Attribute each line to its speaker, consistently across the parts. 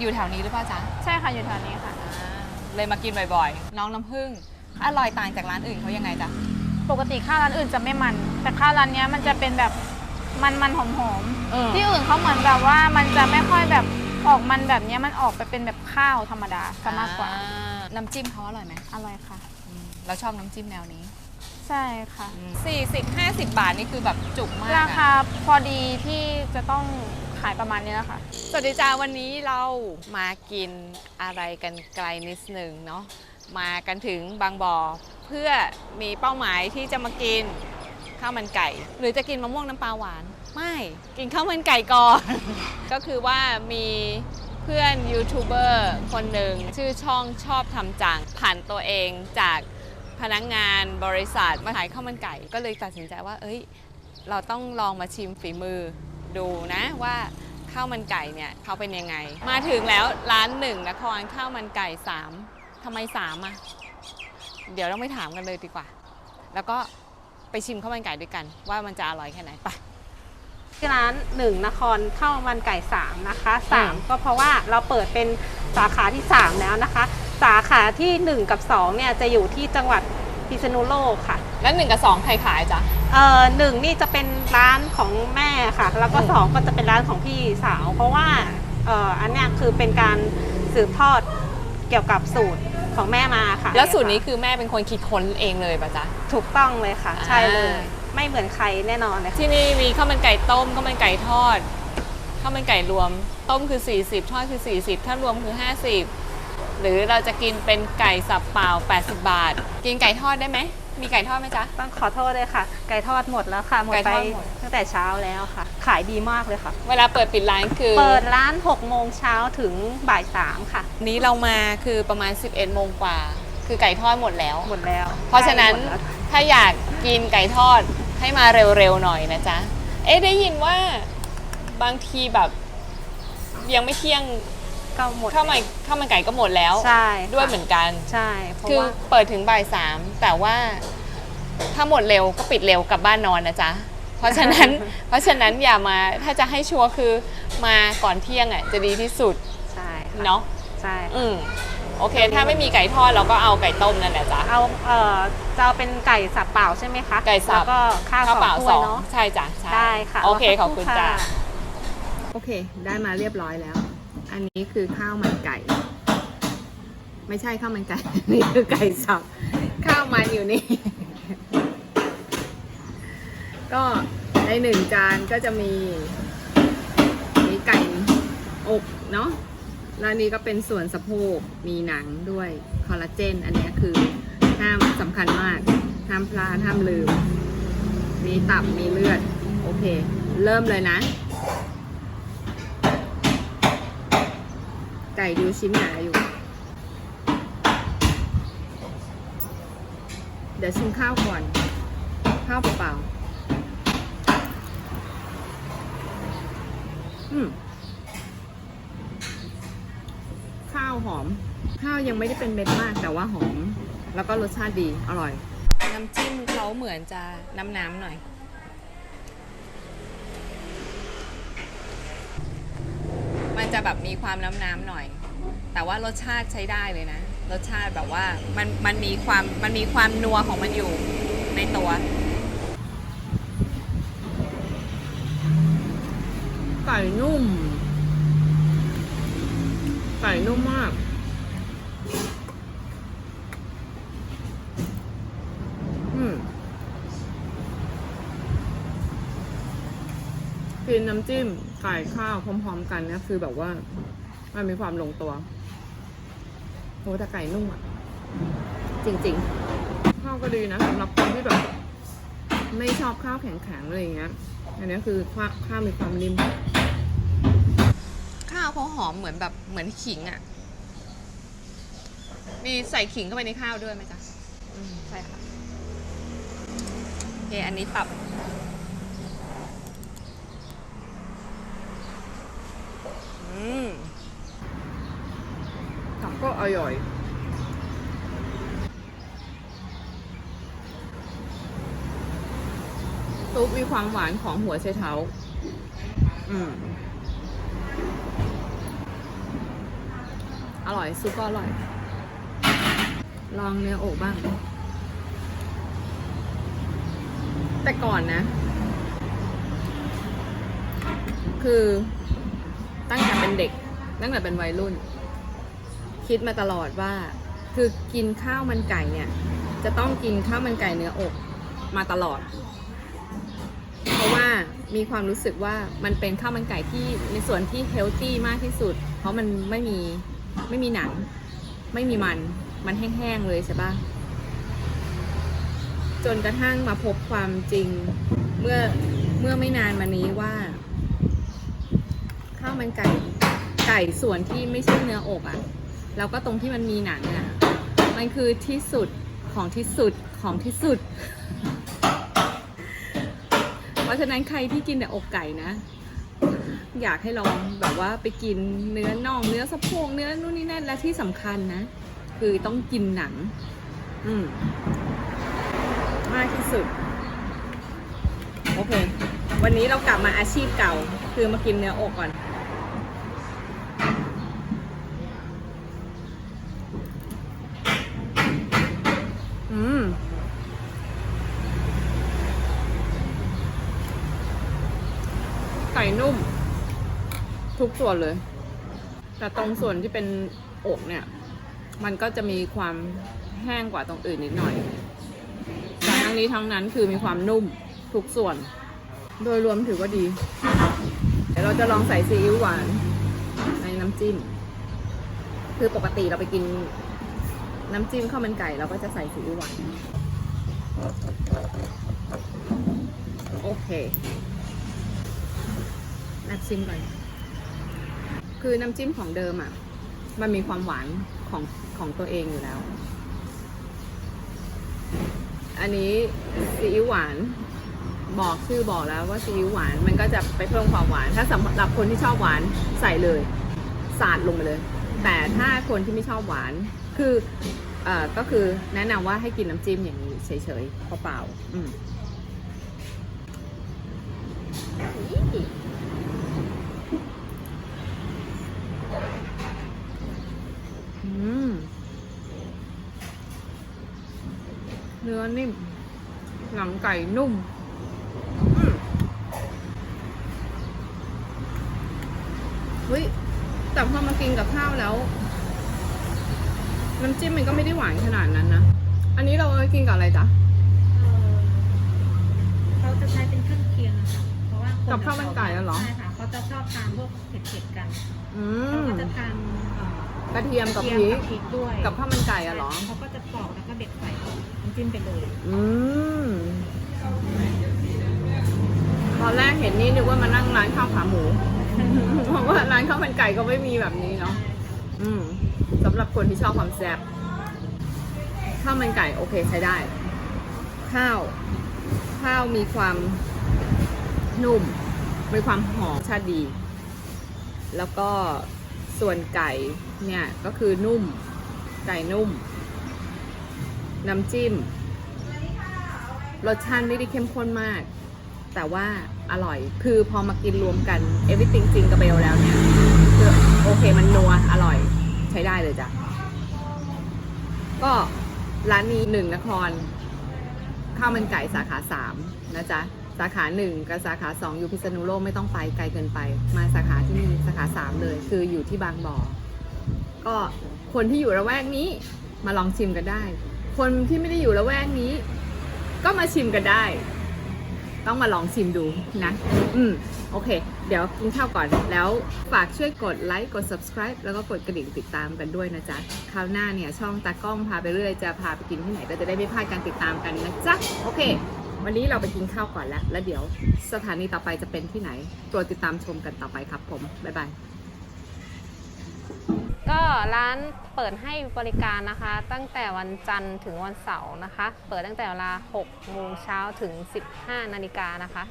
Speaker 1: อยู่แถวนี้หรือเปล่าจ๊ะ
Speaker 2: ใช่ค่ะอยู่แถวนี้ค่ะ
Speaker 1: อ่าเลยมากินบ่อยๆ น้องน้ำผึ้งอร่อยต่างจากร้านอื่นเขายังไงจ๊ะ
Speaker 2: ปกติข้าวร้านอื่นจะไม่มัน แต่ข้าวร้านเนี้ยมันจะเป็นแบบมันมันๆหอม
Speaker 1: เออ
Speaker 2: ๆที่อื่นเขาเหมือนแบบว่ามันจะไม่ค่อยแบบออกมันแบบเนี้ยมันออกไปเป็นแบบข้าวธรรมดาซะมากกว่า
Speaker 1: อ่น้ำจิ้มเขาอร่อยไหม
Speaker 2: อร่อยค่ะ
Speaker 1: อืมเราชอบน้ำจิ้มแนวนี้
Speaker 2: ใช่ค่ะ
Speaker 1: 40 50 บาทนี่คือแบบจุกมาก
Speaker 2: รา
Speaker 1: อะ
Speaker 2: คาพอดีที่จะต้อง ขายประมาณนี้แล้วค่ะ
Speaker 1: สวัสดีจ้าวันนี้เรามากินอะไรกันไกลนิดนึงเนาะมากันถึงบางบ่อเพื่อมีเป้าหมายที่จะมากินข้าวมันไก่ หรือจะกินมะม่วงน้ำปลาหวาน ไม่กินข้าวมันไก่ก่อน ก็คือว่ามีเพื่อนยูทูบเบอร์คนหนึ่งชื่อช่องชอบทำจังผ่านตัวเองจากพนักงานบริษัทมาขายข้าวมันไก่ ก็เลยตัดสินใจว่า เอ้ย เราต้องลองมาชิมฝีมือ ดูนะว่าข้าวมันไก่เนี่ยเขาเป็นยังไง มาถึงแล้วร้านหนึ่งนครข้าวมันไก่สามทำไมสามอะเดี๋ยวเราไม่ถามกันเลยดีกว่า แล้วก็ไปชิมข้าวมันไก่ด้วยกัน ว่ามันจะอร่อยแค่ไหนไป
Speaker 3: ที่ร้านหนึ่งนครข้าวมันไก่สามนะคะสามก็เพราะว่าเราเปิดเป็นสาขาที่3แล้วนะคะ สาขาที่หนึ่1กับ2เนี่ยจะอยู่ที่จังหวัด พิษณุโลกค่ะ
Speaker 1: แล้วหนึ่งกับสองใครขายจ๊ะ
Speaker 3: เอ่อหนึ่งนี่จะเป็นร้านของแม่ค่ะ แล้วก็
Speaker 1: อืม
Speaker 3: สองก็จะเป็นร้านของพี่สาว เพราะว่าเอ่ออันเนี้ยคือเป็นการสืบทอดเกี่ยวกับสูตรของแม่มาค่ะ
Speaker 1: แล้วสูตรนี้คือแม่เป็นคนคิดค้นเองเลยป่ะจ๊ะ
Speaker 3: ถูกต้องเลยค่ะ ใช่เลย
Speaker 1: อ่า
Speaker 3: ไม่เหมือนใครแน่นอนเลยค่ะ
Speaker 1: ที่นี่มีข้าวมันไก่ต้มข้าวมันไก่ทอดข้าวมันไก่รวม ต้มคือ 40 ทอดคือ 40 ถ้ารวมคือ 50 หรือเราจะกินเป็นไก่สับเปล่า 80 บาท กินไก่ทอดได้ไหม มีไก่ทอดไหมจ๊ะ
Speaker 3: ต้องขอโทษเลยค่ะ ไก่ทอดหมดแล้วค่ะ หมด
Speaker 1: ไก่
Speaker 3: ไป
Speaker 1: ทอดหมด
Speaker 3: ตั้งแต่เช้าแล้วค่ะ ขายดีมากเลยค่ะ
Speaker 1: เวลาเปิดปิดร้านคือ
Speaker 3: เปิดร้าน6โมงเช้าถึงบ่าย3ค่ะ
Speaker 1: นี้เรามาคือประมาณ 11 โมงกว่า คือไก่ทอดหมดแล้ว
Speaker 3: หมดแล้ว
Speaker 1: เพราะฉะนั้น
Speaker 3: ใกล้หมดแล้ว
Speaker 1: ถ้าอยากกินไก่ทอดให้มาเร็วๆหน่อยนะจ๊ะ เอ๊ะได้ยินว่าบางทีแบบยังไม่เที่ยง
Speaker 3: ก็หมด
Speaker 1: ข้าวมันข้าวมันไก่ก็หมดแล้ว
Speaker 3: ใช่ค่ะ
Speaker 1: ด้วยเหมือนกัน
Speaker 3: ใช่เพราะ
Speaker 1: คือ
Speaker 3: ว่า
Speaker 1: เปิดถึงบ่ายสามแต่ว่าถ้าหมดเร็วก็ปิดเร็วกลับบ้านนอนนะจ๊ะ เพราะฉะนั้น เพราะฉะนั้นอย่ามาถ้าจะให้ชัวร์คือมาก่อนเที่ยงอะจะดีที่สุด
Speaker 3: ใช่ค่
Speaker 1: เนาะ
Speaker 3: ใช่
Speaker 1: อืมโอเค ถ้าไม่มีไก่ทอดเราก็เอาไก่ต้มนั่นแหละจ๊ะ
Speaker 3: เอาเอ่อจะเอาเป็นไก่สับเปล่าใช่ไหมคะ
Speaker 1: ไก่สับ
Speaker 3: แล้วก็ข้าว
Speaker 1: ข้าว
Speaker 3: สอ
Speaker 1: เปล่าง
Speaker 3: ถ้
Speaker 1: ส
Speaker 3: วย
Speaker 1: อง
Speaker 3: เนาะ
Speaker 1: ใช่จ้ะใช่
Speaker 3: ได้ค่ะ
Speaker 1: โอเค
Speaker 3: ร
Speaker 1: ข
Speaker 3: สั
Speaker 1: อบ
Speaker 3: ก
Speaker 1: คุณ
Speaker 3: รู่
Speaker 1: จ้ะะ
Speaker 4: โอเค ได้มาเรียบร้อยแล้ว อันนี้คือข้าวมันไก่ ไม่ใช่ข้าวมันไก่ นี่คือไก่สับข้าวมันอยู่นี่ ก็ในหนึ่งจานก็จะมีมีไก่อกเนาะแล้วนนี้ก็เป็นส่วนสะโพกมีหนังด้วยคอลลาเจน อันนี้คือห้ามสำคัญมาก ห้ามพลาดห้ามลืม มีตับมีเลือด โอเค เริ่มเลยนะ ไก่ดูชิ้นหนาอยู่ เดี๋ยวชิมข้าวก่อน ข้าวเปล่าอืมข้าวหอม ข้าวยังไม่ได้เป็นเม็ดมากแต่ว่าหอม แล้วก็รสชาติดี อร่อย
Speaker 1: น้ำจิ้มเขาเหมือนจะน้ำน้ำๆหน่อย มันจะแบบมีความน้ำน้ำๆหน่อย แต่ว่ารสชาติใช้ได้เลยนะ รสชาติแบบว่ามันมันมีความมันมีความนัวของมันอยู่ในตัว
Speaker 4: ไก่นุ่ม ไก่นุ่มมาก อืมกินน้ำจิ้ม ไก่ข้าวพร้อมๆกันเนี่ยคือแบบว่า มันมีความลงตัวโหแต่ไก่นุ่มอะ จริงๆ ข้าวก็ดีนะสำหรับคนที่แบบ ไม่ชอบข้าวแข็งๆอะไรอย่างเงี้ย อันนี้คือข้าวข้าวมีความนิ่ม
Speaker 1: ข้าวเขาหอมเหมือนแบบเหมือนขิงอะ่ะ มีใส่ขิงเข้าไปในข้าวด้วยไหมจ๊ะ
Speaker 3: ใช่ค่ะ
Speaker 1: โอเคอันนี้ตับ อืม
Speaker 4: ผั ก็อร่อยซุปมีความหวานของหัวไชเท้า อืม อ
Speaker 1: ร่อย ซุปก็อร่อย ลองเนื้ออกบ้าง แต่ก่อนนะ คือตั้งแต่เป็นเด็ก ตั้งแต่เป็นวัยรุ่น คิดมาตลอดว่า คือกินข้าวมันไก่เนี่ย จะต้องกินข้าวมันไก่เนื้ออกมาตลอด เพราะว่ามีความรู้สึกว่ามันเป็นข้าวมันไก่ที่ในส่วนที่เฮลตี้มากที่สุด เพราะมันไม่มีไม่มีหนัง ไม่มีมันมันแห้งๆเลยใช่ปะจนกระทั่งมาพบความจริงเมื่อเมื่อไม่นานมานี้ว่าข้าวมันไก่ไก่ส่วนที่ไม่ใช่เนื้ออกอะ่ะ แล้วก็ตรงที่มันมีหนังอะ มันคือที่สุดของที่สุดของที่สุด เพราะฉะนั้นใครที่กินแต่อกไก่นะ อยากให้ลองแบบว่าไปกินเนื้อน่องเนื้อสะโพกเนื้อนู่นนี่นั่นและที่สำคัญนะ คือต้องกินหนัง อืมมากที่สุด โอเค วันนี้เรากลับมาอาชีพเก่า คือมากินเนื้ออกก่อน อืม ไก่นุ่ม ทุกส่วนเลย แต่ตรงส่วนที่เป็นอกเนี่ย มันก็จะมีความแห้งกว่าตรงอื่นนิดหน่อยแต่ทั้งนี้ทั้งนั้นคือมีความนุ่มทุกส่วน โดยรวมถือว่าดี เดี๋ยวเราจะลองใส่ซีอิ๊วหวานในน้ำจิ้ม คือปกติเราไปกินน้ำจิ้มข้าวมันไก่เราก็จะใส่ซีอิ๊วหวาน โอเค น้ำจิ้มก่อน คือน้ำจิ้มของเดิมอะ มันมีความหวานของของตัวเองอยู่แล้ว อันนี้ซีอิ๊วหวานบอกชื่อบอกแล้วว่าซีอิ๊วหวานมันก็จะไปเพิ่มความหวาน ถ้าสำหรับคนที่ชอบหวานใส่เลยสาดลงไปเลย แต่ถ้าคนที่ไม่ชอบหวานคือเอ่อก็คือแนะนำว่าให้กินน้ำจิ้มอย่างนี้เฉยๆเปล่าๆอืมอืม เนื้อนิ่ม หนังไก่นุ่มอืมเฮ้ย แต่พอมากินกับข้าวแล้ว น้ำจิ้มมันก็ไม่ได้หวานขนาดนั้นนะ อันนี้เราเอาไปกินกับอะไรจ๊ะ
Speaker 5: เขาจะใช้เป็นเครื่องเคียงอะค่ะเพราะว่าคน
Speaker 1: กับข้าวมันไก่อะเหรอ
Speaker 5: ใช่ค่ะเขาจะชอบทานพวกเผ็ดๆกัน
Speaker 1: อื
Speaker 5: เขา
Speaker 1: ม
Speaker 5: ก็จะทานเอ่อก
Speaker 1: ระเทียมกับ
Speaker 5: เที
Speaker 1: พ
Speaker 5: ย
Speaker 1: ริ
Speaker 5: ม
Speaker 1: ก
Speaker 5: กับพริกด้วย
Speaker 1: กับข้าวมันไก่อะเหรอ
Speaker 5: เขาก็จะปอกแล้วก็เด็ดใส่น้ำ จิ้มไปเลย
Speaker 1: อืมตอนแรกเห็นนี่นึกว่ามานั่งร้านข้าวขาหมู เพราะว่าร้านข้าวมันไก่ก็ไม่มีแบบนี้เนาะอืมสำหรับคนที่ชอบความแซ่บข้าวมันไก่โอเคใช้ได้ ข้าวข้าวมีความนุ่ม มีความหอมชาติดี แล้วก็ส่วนไก่เนี่ยก็คือนุ่ม ไก่นุ่ม น้ำจิ้ม รสชาติไม่ได้เข้มข้นมาก แต่ว่าอร่อย คือพอมากินรวมกัน everything จริงกับเบลแล้วเนี่ยคือโอเคมันนัว อร่อยใช้ได้เลยจ้ะ ก็ร้านนี้หนึ่งนครข้าวมันไก่สาขาสามนะจ๊ะ สาขาหนึ่งกับสาขาสองอยู่พิษณุโลกไม่ต้องไปไกลเกินไป มาสาขาที่นี่สาขาสามเลย คืออยู่ที่บางบ่อ ก็คนที่อยู่ระแวกนี้มาลองชิมกันได้ คนที่ไม่ได้อยู่ระแวกนี้ ก็มาชิมกันได้ ต้องมาลองชิมดูนะ อืม โอเค เดี๋ยวกินข้าวก่อน แล้วฝากช่วยกดไลค์ กด subscribe แล้วก็กดกระดิ่งติดตามกันด้วยนะจ๊ะ คราวหน้าเนี่ย ช่องตากล้องพาไปเรื่อย จะพาไปกินที่ไหนก็จะได้ไม่พลาดการติดตามกันนะจ๊ะ โอเค วันนี้เราไปกินข้าวก่อนแล้ว แล้วเดี๋ยวสถานีต่อไปจะเป็นที่ไหนโปรดติดตามชมกันต่อไปครับผม บ๊ายบาย
Speaker 2: ร้านเปิดให้บริการนะคะ ตั้งแต่วันจันทร์ถึงวันเสาร์นะคะ เปิดตั้งแต่เวลา 6 โมงเช้าถึง 15 นาฬิกานะคะ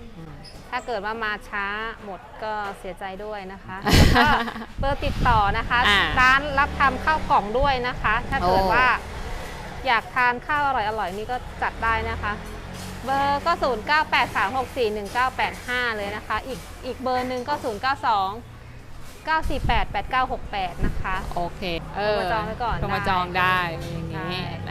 Speaker 2: ถ้าเกิดว่ามาช้าหมดก็เสียใจด้วยนะคะแล้วก็เบอร์ติดต่อนะคะ
Speaker 6: อ่า
Speaker 2: ร้านรับทำข้าวกล่องด้วยนะคะ ถ้าเกิด
Speaker 6: โอ้
Speaker 2: ว่าอยากทานข้าวอร่อยๆนี่ก็จัดได้นะคะ เบอร์ก็ 0983641985 เลยนะคะ อีกอีกเบอร์หนึ่งก็ 092
Speaker 3: 948 8968 นะคะ
Speaker 1: โอเค เออ
Speaker 3: โทรมาจองไว้ก่อน
Speaker 1: โทรมา
Speaker 3: ได้
Speaker 1: จองได้ อย่างนี้
Speaker 3: ใช่